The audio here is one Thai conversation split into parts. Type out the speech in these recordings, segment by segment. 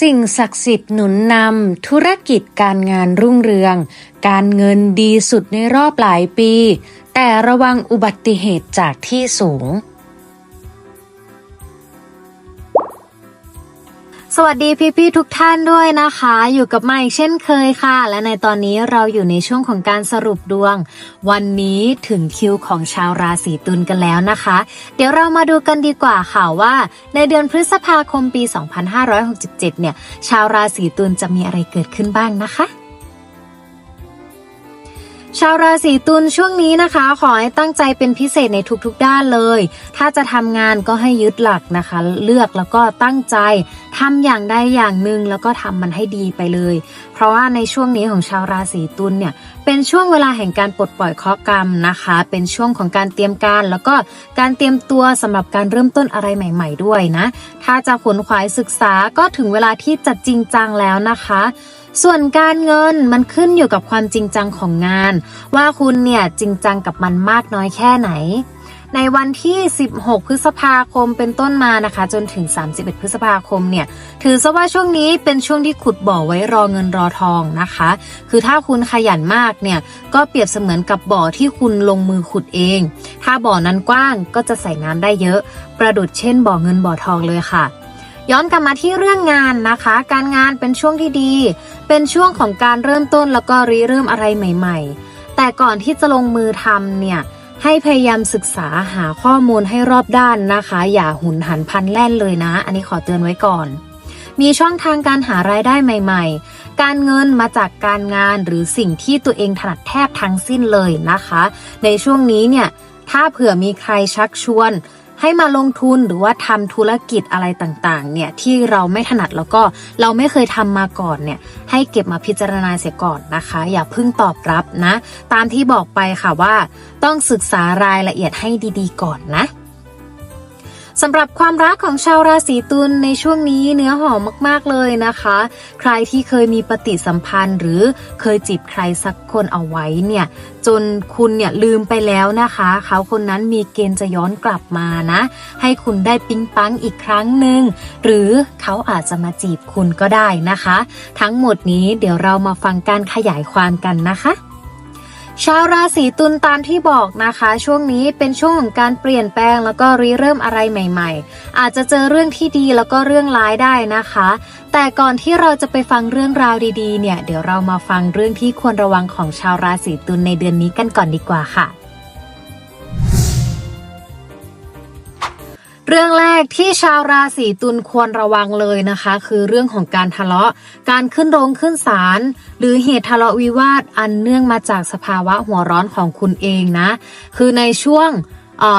สิ่งศักดิ์สิทธิ์หนุนนำธุรกิจการงานรุ่งเรือง การเงินดีสุดในรอบหลายปี แต่ระวังอุบัติเหตุจากที่สูง สวัสดีพี่ๆทุกท่านด้วยนะคะ อยู่กับไมค์เช่นเคยค่ะ และในตอนนี้เราอยู่ในช่วงของการสรุปดวง วันนี้ถึงคิวของชาวราศีตุลกันแล้วนะคะ เดี๋ยวเรามาดูกันดีกว่าค่ะว่า ในเดือนพฤษภาคมปี 2567 เนี่ย ชาวราศีตุลจะมีอะไรเกิดขึ้นบ้างนะคะ ชาวราศีตุลช่วงนี้นะคะ ขอให้ตั้งใจเป็นพิเศษในทุกๆด้านเลย ถ้าจะทำงานก็ให้ยึดหลักนะคะ เลือกแล้วก็ตั้งใจทำอย่างใดอย่างหนึ่งแล้วก็ทำมันให้ดีไปเลย เพราะว่าในช่วงนี้ของชาวราศีตุลเนี่ยเป็นช่วงเวลาแห่งการปลดปล่อยข้อกรรมนะคะ เป็นช่วงของการเตรียมการ แล้วก็การเตรียมตัวสำหรับการเริ่มต้นอะไรใหม่ ๆ ด้วยนะ ถ้าจะขนขวายศึกษาก็ถึงเวลาที่จะจริงจังแล้วนะคะ ส่วนการเงินมันขึ้นอยู่กับความจริงจังของงาน ว่าคุณเนี่ยจริงจังกับมันมากน้อยแค่ไหน ในวันที่ 16 พฤษภาคมเป็นต้นมานะคะ จนถึง 31 พฤษภาคมเนี่ย ถือซะว่าช่วงนี้เป็นช่วงที่ขุดบ่อไว้รอเงินรอทองนะคะ คือถ้าคุณขยันมากเนี่ย ก็เปรียบเสมือนกับบ่อที่คุณลงมือขุดเอง ถ้าบ่อนั้นกว้างก็จะใส่น้ำได้เยอะ ประดุดเช่นบ่อเงินบ่อทองเลยค่ะ ย้อนกลับมาที่เรื่องงานนะคะ การงานเป็นช่วงที่ดี เป็นช่วงของการเริ่มต้นแล้วก็ริเริ่มอะไรใหม่ ๆ แต่ก่อนที่จะลงมือทำเนี่ยให้พยายามศึกษาหาข้อมูลให้รอบด้านนะคะ อย่าหุนหันพันแล่นเลยนะ อันนี้ขอเตือนไว้ก่อน มีช่องทางการหารายได้ใหม่ ๆ การเงินมาจากการงานหรือสิ่งที่ตัวเองถนัดแทบทั้งสิ้นเลยนะคะ ในช่วงนี้เนี่ยถ้าเผื่อมีใครชักชวน ให้มาลงทุนหรือว่าทำธุรกิจอะไรต่างๆ เนี่ยที่เราไม่ถนัดแล้วก็เราไม่เคยทำมาก่อนเนี่ยให้เก็บมาพิจารณาเสียก่อนนะคะ อย่าเพิ่งตอบรับนะ ตามที่บอกไปค่ะว่า ต้องศึกษารายละเอียดให้ดีๆ ก่อนนะ สำหรับความรักของชาวราศีตุลในช่วงนี้เนื้อหอมมากๆเลยนะคะ ใครที่เคยมีปฏิสัมพันธ์ หรือเคยจีบใครสักคนเอาไว้เนี่ย จนคุณเนี่ยลืมไปแล้วนะคะ เขาคนนั้นมีเกณฑ์จะย้อนกลับมานะ ให้คุณได้ปิ๊งปังอีกครั้งหนึ่งหรือเขาอาจจะมาจีบคุณก็ได้นะคะ ทั้งหมดนี้เดี๋ยวเรามาฟังการขยายความกันนะคะ ชาวราศีตุลตามที่บอกนะคะ ช่วงนี้เป็นช่วงของการเปลี่ยนแปลงแล้วก็ริเริ่มอะไรใหม่ ๆ อาจจะเจอเรื่องที่ดีแล้วก็เรื่องร้ายได้นะคะ แต่ก่อนที่เราจะไปฟังเรื่องราวดีๆ เนี่ย เดี๋ยวเรามาฟังเรื่องที่ควรระวังของชาวราศีตุลในเดือนนี้กันก่อนดีกว่าค่ะ เรื่องแรกที่ชาวราศีตุลควรระวังเลยนะคะ คือเรื่องของการทะเลาะ การขึ้นโรงขึ้นศาลหรือเหตุทะเลาะวิวาทอันเนื่องมาจากสภาวะหัวร้อนของคุณเองนะ คือในช่วง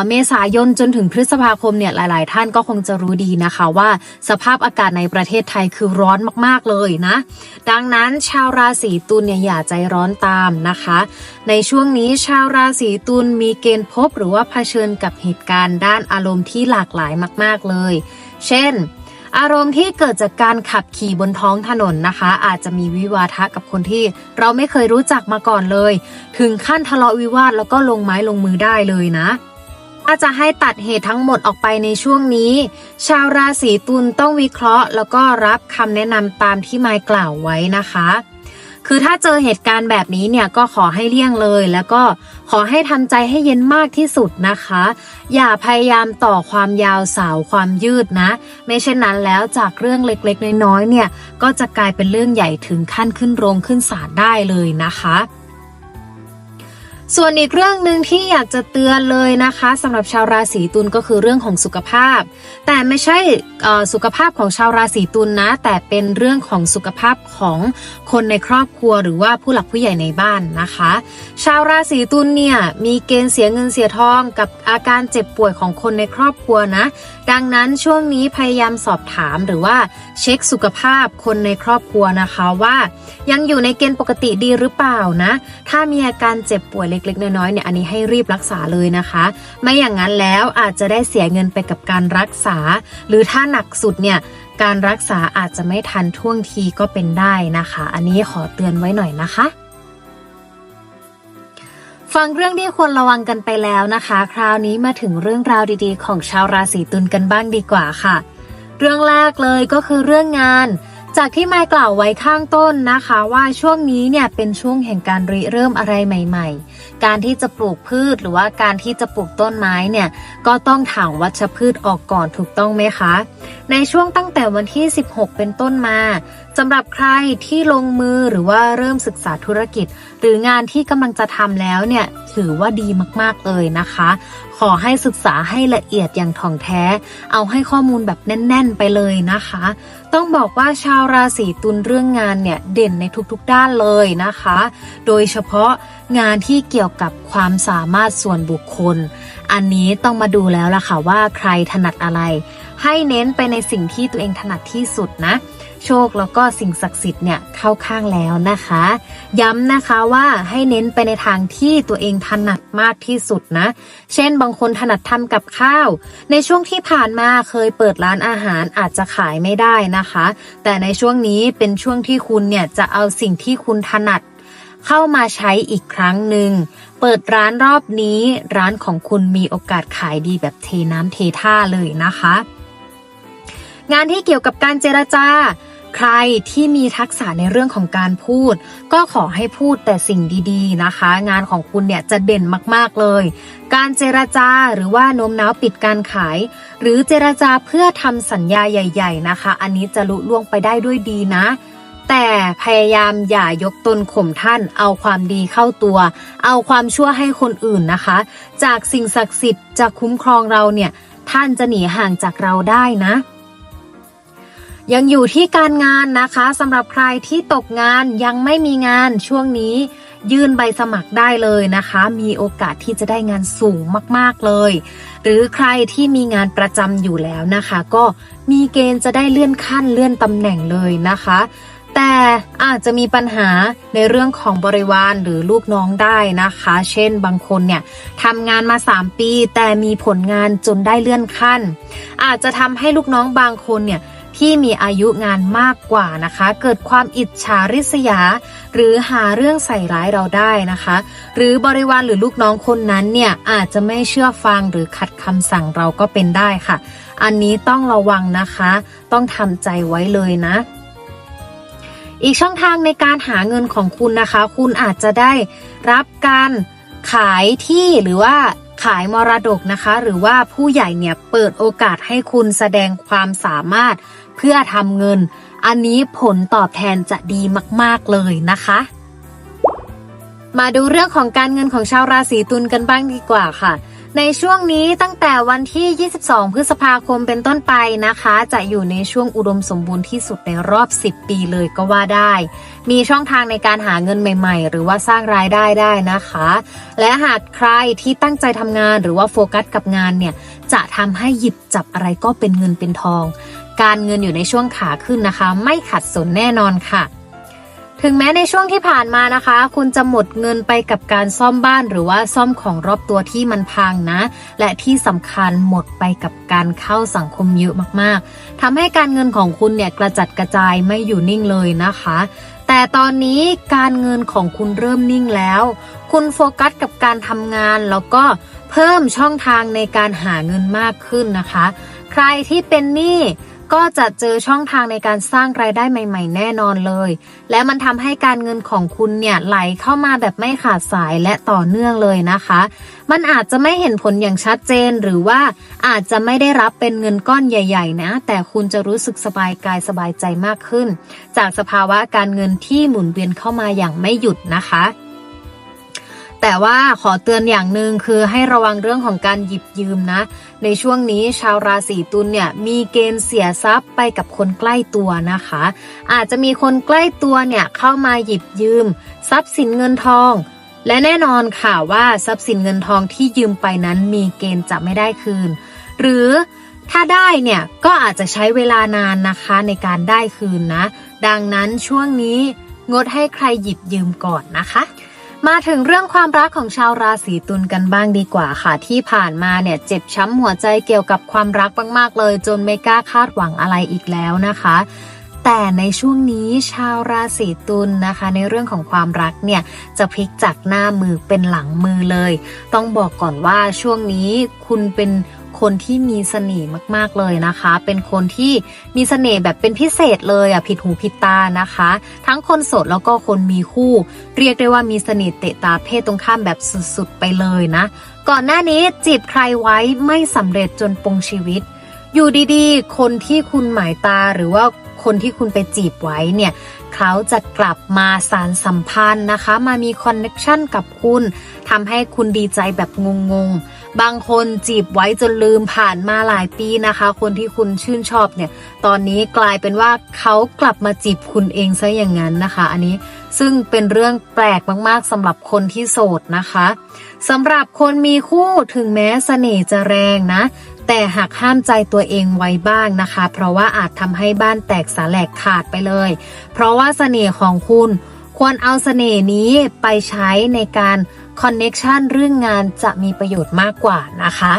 เมษายนจนถึงพฤษภาคมเนี่ยหลาย ๆ ท่านก็คงจะรู้ดีนะคะว่าสภาพอากาศในประเทศไทยคือร้อนมาก ๆ เลยนะ ดังนั้นชาวราศีตุลเนี่ยอย่าใจร้อนตามนะคะ ในช่วงนี้ชาวราศีตุลมีเกณฑ์พบหรือว่าเผชิญกับเหตุการณ์ด้านอารมณ์ที่หลากหลายมาก ๆ เลย เช่นอารมณ์ที่เกิดจากการขับขี่บนท้องถนนนะคะ อาจจะมีวิวาทะกับคนที่เราไม่เคยรู้จักมาก่อนเลย ถึงขั้นทะเลาะวิวาทแล้วก็ลงไม้ลงมือได้เลยนะ ถ้าจะให้ตัดเหตุทั้งหมดออกไปในช่วงนี้ ชาวราศีตุลต้องวิเคราะห์ แล้วก็รับคำแนะนำตามที่ไมค์กล่าวไว้นะคะ คือถ้าเจอเหตุการณ์แบบนี้เนี่ยก็ขอให้เลี่ยงเลย แล้วก็ขอให้ทำใจให้เย็นมากที่สุดนะคะ อย่าพยายามต่อความยาวสาวความยืดนะ ไม่เช่นนั้นแล้วจากเรื่องเล็กๆ น้อยๆเนี่ยก็จะกลายเป็นเรื่องใหญ่ถึงขั้นขึ้นโรงขึ้นศาลได้เลยนะคะ ส่วนอีกเรื่องหนึ่งที่อยากจะเตือนเลยนะคะสำหรับชาวราศีตุลก็คือเรื่องของสุขภาพ แต่ไม่ใช่สุขภาพของชาวราศีตุลนะ แต่เป็นเรื่องของสุขภาพของคนในครอบครัวหรือว่าผู้หลักผู้ใหญ่ในบ้านนะคะ ชาวราศีตุลเนี่ยมีเกณฑ์เสียเงินเสียทองกับอาการเจ็บป่วยของคนในครอบครัวนะ ดังนั้นช่วงนี้พยายามสอบถามหรือว่าเช็คสุขภาพคนในครอบครัวนะคะว่า ยังอยู่ในเกณฑ์ปกติดีหรือเปล่านะ ถ้ามีอาการเจ็บป่วยเล็ล็กๆน้อยๆเนี่ยอันนี้ให้รีบรักษาเลยนะคะ ไม่อย่างนั้นแล้วอาจจะได้เสียเงินไปกับการรักษา หรือถ้าหนักสุดเนี่ยการรักษาอาจจะไม่ทันท่วงทีก็เป็นได้นะคะ อันนี้ขอเตือนไว้หน่อยนะคะฟังเรื่องที่ควรระวังกันไปแล้วนะคะ คราวนี้มาถึงเรื่องราวดีๆ ของชาวราศีตุลกันบ้างดีกว่าค่ะ เรื่องแรกเลยก็คือเรื่องงาน จากที่ไม่กล่าวไว้ข้างต้นนะคะว่าช่วงนี้เนี่ยเป็นช่วงแห่งการริเริ่มอะไรใหม่ ๆ การที่จะปลูกพืชหรือว่าการที่จะปลูกต้นไม้เนี่ยก็ต้องถางวัชพืชออกก่อนถูกต้องไหมคะ ในช่วงตั้งแต่วันที่ 16 เป็นต้นมาสำหรับใครที่ลงมือหรือว่าเริ่มศึกษาธุรกิจ หรืองานที่กำลังจะทำแล้วเนี่ยถือว่าดีมากๆเลยนะคะ ขอให้ศึกษาให้ละเอียดอย่างถ่องแท้ เอาให้ข้อมูลแบบแน่น ๆ ไปเลยนะคะ ต้องบอกว่าชาวราศีตุลเรื่องงานเนี่ยเด่นในทุกๆด้านเลยนะคะ โดยเฉพาะงานที่เกี่ยวกับความสามารถส่วนบุคคล อันนี้ต้องมาดูแล้วล่ะค่ะว่าใครถนัดอะไร ให้เน้นไปในสิ่งที่ตัวเองถนัดที่สุดนะ โชคแล้วก็สิ่งศักดิ์สิทธิ์เนี่ยเข้าข้างแล้วนะคะ ย้ำนะคะว่าให้เน้นไปในทางที่ตัวเองถนัดมากที่สุดนะ เช่นบางคนถนัดทำกับข้าว ในช่วงที่ผ่านมาเคยเปิดร้านอาหารอาจจะขายไม่ได้นะคะ แต่ในช่วงนี้เป็นช่วงที่คุณเนี่ยจะเอาสิ่งที่คุณถนัดเข้ามาใช้อีกครั้งหนึ่ง เปิดร้านรอบนี้ร้านของคุณมีโอกาสขายดีแบบเทน้ำเทท่าเลยนะคะ งานที่เกี่ยวกับการเจรจา ใครที่มีทักษะในเรื่องของการพูด ก็ขอให้พูดแต่สิ่งดีๆนะคะ งานของคุณเนี่ยจะเด่นมากๆเลย การเจรจาหรือว่าโน้มน้าวปิดการขาย หรือเจรจาเพื่อทำสัญญาใหญ่ ๆ นะคะ อันนี้จะลุล่วงไปได้ด้วยดีนะ แต่พยายามอย่ายกตนข่มท่าน เอาความดีเข้าตัว เอาความชั่วให้คนอื่นนะคะ จากสิ่งศักดิ์สิทธิ์จะคุ้มครองเราเนี่ยท่านจะหนีห่างจากเราได้นะ ยังอยู่ที่การงานนะคะสำหรับใครที่ตกงานยังไม่มีงานช่วงนี้ ยื่นใบสมัครได้เลยนะคะ มีโอกาสที่จะได้งานสูงมากๆเลย หรือใครที่มีงานประจำอยู่แล้วนะคะ ก็มีเกณฑ์จะได้เลื่อนขั้นเลื่อนตำแหน่งเลยนะคะ แต่อาจจะมีปัญหาในเรื่องของบริวารหรือลูกน้องได้นะคะ เช่นบางคนเนี่ยทำงานมา 3 ปี แต่มีผลงานจนได้เลื่อนขั้น อาจจะทำให้ลูกน้องบางคนเนี่ย ที่มีอายุงานมากกว่านะคะ เกิดความอิจฉาริษยา หรือหาเรื่องใส่ร้ายเราได้นะคะ หรือบริวารหรือลูกน้องคนนั้นเนี่ยอาจจะไม่เชื่อฟังหรือขัดคำสั่งเราก็เป็นได้ค่ะ อันนี้ต้องระวังนะคะ ต้องทำใจไว้เลยนะอีกช่องทางในการหาเงินของคุณนะคะ คุณอาจจะได้รับการขายที่หรือว่า ขายมรดกนะคะ หรือว่าผู้ใหญ่เนี่ยเปิดโอกาสให้คุณแสดงความสามารถเพื่อทำเงิน อันนี้ผลตอบแทนจะดีมาก ๆ เลยนะคะมาดูเรื่องของการเงินของชาวราศีตุลกันบ้างดีกว่าค่ะ ในช่วงนี้ตั้งแต่วันที่ 22 พฤษภาคมเป็นต้นไปนะคะ จะอยู่ในช่วงอุดมสมบูรณ์ที่สุดในรอบ 10 ปีเลยก็ว่าได้ มีช่องทางในการหาเงินใหม่ ๆ หรือว่าสร้างรายได้ได้นะคะ และหากใครที่ตั้งใจทำงานหรือว่าโฟกัสกับงานเนี่ย จะทำให้หยิบจับอะไรก็เป็นเงินเป็นทอง การเงินอยู่ในช่วงขาขึ้นนะคะ ไม่ขัดสนแน่นอนค่ะ ถึงแม้ในช่วงที่ผ่านมานะคะ คุณจะหมดเงินไปกับการซ่อมบ้านหรือว่าซ่อมของรอบตัวที่มันพังนะ และที่สำคัญหมดไปกับการเข้าสังคมเยอะมากๆทำให้การเงินของคุณเนี่ยกระจัดกระจายไม่อยู่นิ่งเลยนะคะ แต่ตอนนี้การเงินของคุณเริ่มนิ่งแล้ว คุณโฟกัสกับการทำงานแล้วก็เพิ่มช่องทางในการหาเงินมากขึ้นนะคะ ใครที่เป็นหนี้ ก็จะเจอช่องทางในการสร้างรายได้ใหม่ ๆ แน่นอนเลย และมันทำให้การเงินของคุณเนี่ยไหลเข้ามาแบบไม่ขาดสายและต่อเนื่องเลยนะคะ มันอาจจะไม่เห็นผลอย่างชัดเจนหรือว่าอาจจะไม่ได้รับเป็นเงินก้อนใหญ่ ๆ นะ แต่คุณจะรู้สึกสบายกายสบายใจมากขึ้น จากสภาวะการเงินที่หมุนเวียนเข้ามาอย่างไม่หยุดนะคะ แต่ว่าขอเตือนอย่างหนึ่งคือให้ระวังเรื่องของการหยิบยืมนะ ในช่วงนี้ชาวราศีตุลเนี่ยมีเกณฑ์เสียทรัพย์ไปกับคนใกล้ตัวนะคะ อาจจะมีคนใกล้ตัวเนี่ยเข้ามาหยิบยืม ทรัพย์สินเงินทอง และแน่นอนค่ะว่าทรัพย์สินเงินทองที่ยืมไปนั้นมีเกณฑ์จะไม่ได้คืน หรือถ้าได้เนี่ยก็อาจจะใช้เวลานานนะคะในการได้คืนนะ ดังนั้นช่วงนี้งดให้ใครหยิบยืมก่อนนะคะ มาถึงเรื่องความรักของชาวราศีตุลกันบ้างดีกว่าค่ะ ที่ผ่านมาเนี่ยเจ็บช้ำหัวใจเกี่ยวกับความรักมากๆเลย จนไม่กล้าคาดหวังอะไรอีกแล้วนะคะ แต่ในช่วงนี้ชาวราศีตุลนะคะ ในเรื่องของความรักเนี่ยจะพลิกจากหน้ามือเป็นหลังมือเลย ต้องบอกก่อนว่าช่วงนี้คุณเป็น คนที่มีเสน่ห์มากๆเลยนะคะ เป็นคนที่มีเสน่ห์แบบเป็นพิเศษเลยอะผิดหูผิดตานะคะ ทั้งคนโสดแล้วก็คนมีคู่ เรียกได้ว่ามีเสน่ห์เตะตาเพศตรงข้ามแบบสุดๆไปเลยนะ ก่อนหน้านี้จีบใครไว้ไม่สำเร็จจนปงชีวิต อยู่ดีๆ คนที่คุณหมายตาหรือว่าคนที่คุณไปจีบไว้เนี่ยเขาจะกลับมาสารสัมพันธ์นะคะ มามีคอนเน็ชันกับคุณทำให้คุณดีใจแบบงงๆ บางคนจีบไว้จนลืมผ่านมาหลายปีนะคะ คนที่คุณชื่นชอบเนี่ย ตอนนี้กลายเป็นว่าเขากลับมาจีบคุณเองซะอย่างนั้นนะคะ อันนี้ซึ่งเป็นเรื่องแปลกมากๆสำหรับคนที่โสดนะคะสำหรับคนมีคู่ถึงแม้เสน่ห์จะแรงนะ แต่หากห้ามใจตัวเองไว้บ้างนะคะ เพราะว่าอาจทำให้บ้านแตกสาแหลกขาดไปเลย เพราะว่าเสน่ห์ของคุณควรเอาเสน่ห์นี้ไปใช้ในการ คอนเน็ชันเรื่องงานจะมีประโยชน์มากกว่านะคะ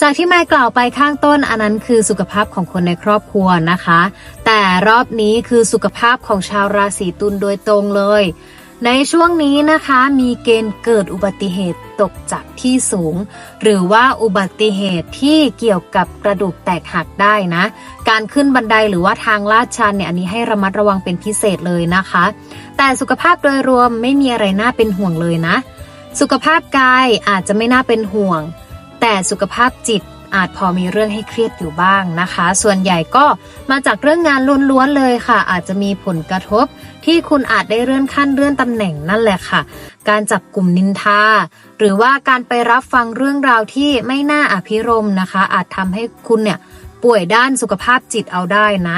จากที่แม่กล่าวไปข้างต้นอันนั้นคือสุขภาพของคนในครอบครัวนะคะ แต่รอบนี้คือสุขภาพของชาวราศีตุลโดยตรงเลย ในช่วงนี้นะคะมีเกณฑ์เกิดอุบัติเหตุตกจากที่สูง หรือว่าอุบัติเหตุที่เกี่ยวกับกระดูกแตกหักได้นะ การขึ้นบันไดหรือว่าทางลาดชันเนี่ยอันนี้ให้ระมัดระวังเป็นพิเศษเลยนะคะ แต่สุขภาพโดยรวมไม่มีอะไรน่าเป็นห่วงเลยนะ สุขภาพกายอาจจะไม่น่าเป็นห่วง แต่สุขภาพจิตอาจพอมีเรื่องให้เครียดอยู่บ้างนะคะ ส่วนใหญ่ก็มาจากเรื่องงานล้วนๆเลยค่ะ อาจจะมีผลกระทบ ที่คุณอาจได้เลื่อนขั้นเลื่อนตำแหน่งนั่นแหละค่ะ การจับกลุ่มนินทา หรือว่าการไปรับฟังเรื่องราวที่ไม่น่าอภิรมนะคะ อาจทำให้คุณเนี่ยป่วยด้านสุขภาพจิตเอาได้นะ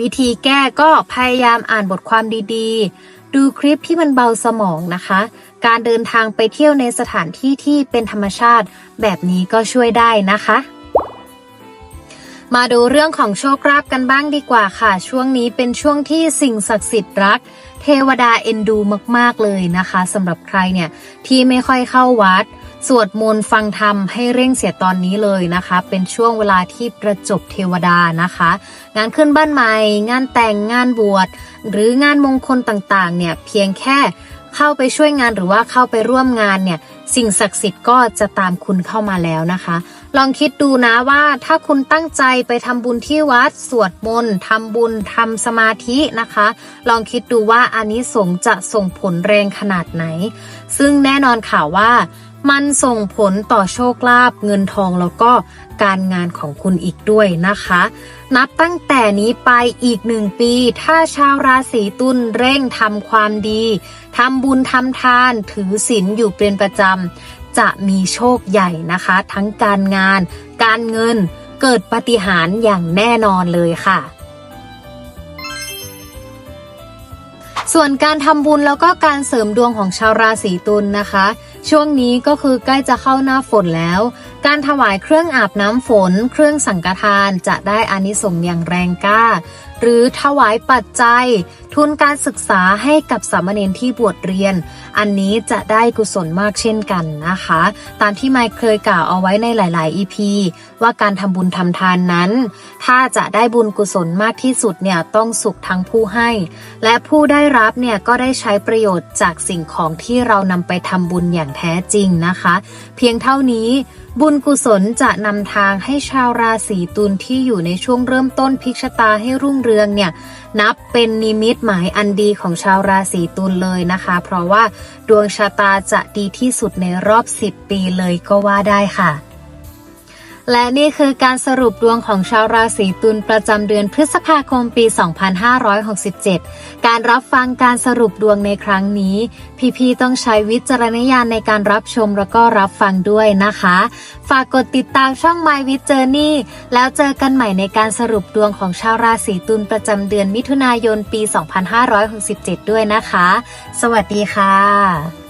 วิธีแก้ก็พยายามอ่านบทความดีๆ ดูคลิปที่มันเบาสมองนะคะ การเดินทางไปเที่ยวในสถานที่ที่เป็นธรรมชาติ แบบนี้ก็ช่วยได้นะคะ มาดูเรื่องของโชคลาภกันบ้างดีกว่าค่ะ ช่วงนี้เป็นช่วงที่สิ่งศักดิ์สิทธิ์รัก เทวดาเอ็นดูมาก ๆ เลยนะคะสำหรับใครเนี่ยที่ไม่ค่อยเข้าวัด สวดมนต์ฟังธรรมให้เร่งเสียตอนนี้เลยนะคะ เป็นช่วงเวลาที่ประจบเทวดานะคะ งานขึ้นบ้านใหม่งานแต่งงานบวชหรืองานมงคลต่างๆ เนี่ยเพียงแค่เข้าไปช่วยงานหรือว่าเข้าไปร่วมงานเนี่ยสิ่งศักดิ์สิทธิ์ก็จะตามคุณเข้ามาแล้วนะคะ ลองคิดดูนะว่าถ้าคุณตั้งใจไปทำบุญที่วัดสวดมนต์ทำบุญทำสมาธินะคะ ลองคิดดูว่าอานิสงส์จะส่งผลแรงขนาดไหน ซึ่งแน่นอนค่ะว่า มันส่งผลต่อโชคลาภเงินทองแล้วก็การงานของคุณอีกด้วยนะคะ นับตั้งแต่นี้ไปอีกหนึ่งปี ถ้าชาวราศีตุลเร่งทำความดีทำบุญทำทานถือศีลอยู่เป็นประจำ จะมีโชคใหญ่นะคะ ทั้งการงาน การเงินเกิดปาฏิหารย์อย่างแน่นอนเลยค่ะ ส่วนการทำบุญแล้วก็การเสริมดวงของชาวราศีตุลนะคะ ช่วงนี้ก็คือใกล้จะเข้าหน้าฝนแล้ว การถวายเครื่องอาบน้ำฝน เครื่องสังฆทานจะได้อานิสงส์อย่างแรงกล้า หรือถวายปัจจัย ทุนการศึกษาให้กับสามเณรที่บวชเรียน อันนี้จะได้กุศลมากเช่นกันนะคะ ตามที่ไมค์เคยกล่าวเอาไว้ในหลาย ๆ EP ว่าการทำบุญทำทานนั้น ถ้าจะได้บุญกุศลมากที่สุดเนี่ยต้องสุขทั้งผู้ให้ และผู้ได้รับเนี่ยก็ได้ใช้ประโยชน์จากสิ่งของที่เรานำไปทำบุญอย่างแท้จริงนะคะ เพียงเท่านี้ บุญกุศลจะนำทางให้ชาวราศีตุลที่อยู่ในช่วงเริ่มต้นพิกชะตาให้รุ่งเรืองเนี่ย นับเป็นนิมิตหมายอันดีของชาวราศีตุลเลยนะคะ เพราะว่าดวงชะตาจะดีที่สุดในรอบ 10 ปีเลยก็ว่าได้ค่ะ และนี่คือการสรุปดวงของชาวราศีตุลประจำเดือนพฤษภาคมปี 2567 การรับฟังการสรุปดวงในครั้งนี้ พี่ๆต้องใช้วิจารณญาณในการรับชมแล้วก็รับฟังด้วยนะคะ ฝากกดติดตามช่อง My w i t Journey แล้วเจอกันใหม่ในการสรุปดวงของชาวราศีตุลประจำเดือนมิถุนายนปี 2567 ด้วยนะคะ สวัสดีค่ะ